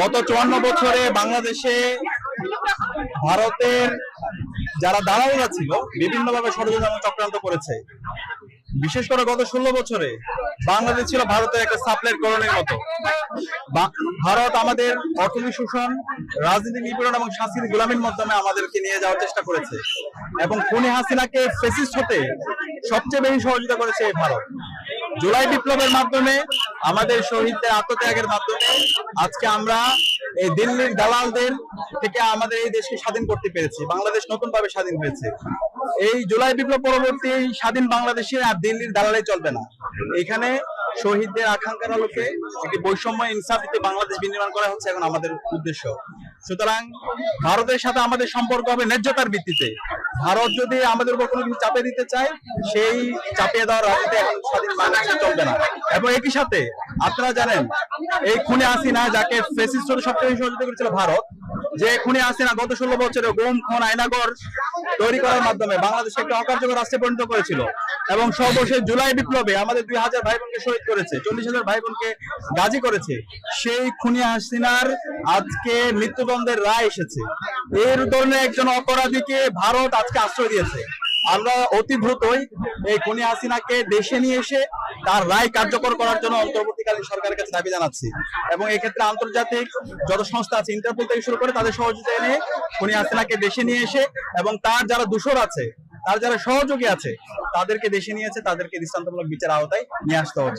গত চুয়ান্ন বছরে বাংলাদেশে ভারতের যারা দালালরা ছিল বিভিন্নভাবে ষড়যন্ত্র চক্রান্ত করেছে। বিশেষ করে গত ষোলো বছরে বাংলাদেশ ছিল ভারতের একটা সাপ্লাইয়ের কলোনির মতো। ভারত আমাদের অর্থনৈতিক শোষণ, রাজনীতি, নিপীড়ন এবং সাংস্কৃতিক গোলামীর মাধ্যমে আমাদেরকে নিয়ে যাওয়ার চেষ্টা করেছে এবং খুনি হাসিনাকে ফেসিস্ট হতে সবচেয়ে বেশি সহযোগিতা করেছে এই ভারত। জুলাই বিপ্লবের মাধ্যমে আমাদের শহীদদের আত্মত্যাগের মাধ্যমে আজকে আমরা এই দিল্লির দালালদের থেকে আমাদের এই দেশকে স্বাধীন করতে পেরেছি। বাংলাদেশ নতুন ভাবে স্বাধীন হয়েছে। এই জুলাই বিপ্লব পরবর্তী স্বাধীন বাংলাদেশে আর দিল্লির দালালে চলবে না। এখানে শহীদদের আকাঙ্ক্ষার আলোকে একটি বৈষম্য ইনসাফিতে বাংলাদেশ বিনির্মাণ করা হচ্ছে এখন আমাদের উদ্দেশ্য। সুতরাং ভারতের সাথে আমাদের সম্পর্ক হবে ন্যায্যতার ভিত্তিতে। ভারত যদি আমাদের উপর কোনো কিছু চাপিয়ে দিতে চায়, সেই চাপিয়ে দেওয়ার রাজনীতি এখন স্বাধীন বাংলাদেশে চলবে না। এবং একই সাথে আপনারা জানেন, এই খুনে হাসিনা যাকে ফেসিস্ট সবচেয়ে সহযোগিতা করেছিল ভারত, যে খুনে হাসিনা গত ষোলো বছরে গুম, খুন, আয়নাগর তৈরি করার মাধ্যমে বাংলাদেশকে একটা অকার্যকর রাষ্ট্রে পরিণত করেছিল এবং সর্বশেষ জুলাই বিপ্লবে আমাদের দুই হাজার ভাই বোনকে শহীদ করেছে, চল্লিশ হাজার ভাই বোনকে গাজী করেছে। সেই খুনি হাসিনার আজকে মৃত্যুদণ্ডের রায় এসেছে। এর ধরনের একজন অপরাধীকে ভারত আজকে আশ্রয় দিয়েছে। আমরা অতি দ্রুতই এই খুনি হাসিনাকে দেশে নিয়ে এসে তার রায় কার্যকর করার জন্য অন্তর্বর্তীকালীন সরকারের কাছে দাবি জানাচ্ছি। এবং এক্ষেত্রে আন্তর্জাতিক যত সংস্থা আছে ইন্টারপোল থেকে শুরু করে তাদের সহযোগিতা নিয়ে খুনি হাসিনাকে দেশে নিয়ে এসে এবং তার যারা দূষর আছে, তার যারা সহযোগী আছে, তাদেরকে দেশে নিয়েছে তাদেরকে দৃষ্টান্তমূলক বিচার আওতায় নিয়ে আসতে হবে